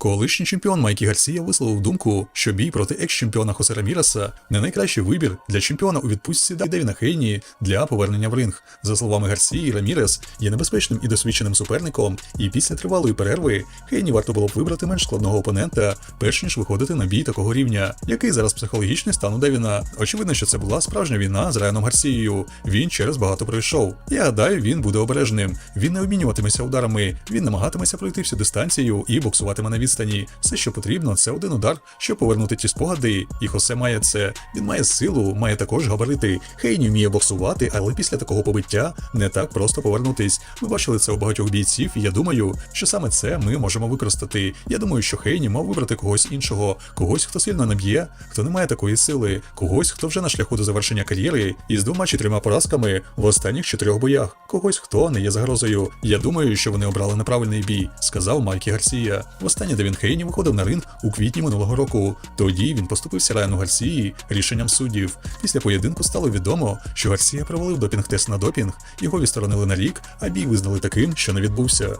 Колишній чемпіон Майкі Гарсія висловив думку, що бій проти екс-чемпіона Хосе Раміреса не найкращий вибір для чемпіона у відпустці Девіна Хейні для повернення в ринг. За словами Гарсії, Рамірес є небезпечним і досвідченим суперником, і після тривалої перерви Хейні варто було б вибрати менш складного опонента, перш ніж виходити на бій такого рівня, який зараз психологічний стан у Девіна. Очевидно, що це була справжня війна з Райаном Гарсією. Він через багато пройшов. Я гадаю, він буде обережним. Він не обмінюватиметься ударами, він намагатиметься пройти всю дистанцію і боксуватиме на відстані. Все, що потрібно, це один удар, щоб повернути ті спогади. І Хосе має це. Він має силу, має також габарити. Хейні вміє боксувати, але після такого побиття не так просто повернутись. Ми бачили це у багатьох бійців, і я думаю, що саме це ми можемо використати. Я думаю, що Хейні мав вибрати когось іншого, когось, хто сильно не б'є, хто не має такої сили, когось, хто вже на шляху до завершення кар'єри із двома чи трьома поразками в останніх чотирьох боях, когось, хто не є загрозою. Я думаю, що вони обрали неправильний бій, сказав Майкі Гарсія. Востаннє Девін Хейні виходив на ринг у квітні минулого року. Тоді він поступився Райану Гарсії рішенням суддів. Після поєдинку стало відомо, що Гарсія провалив допінг-тест на допінг, його відсторонили на рік, а бій визнали таким, що не відбувся.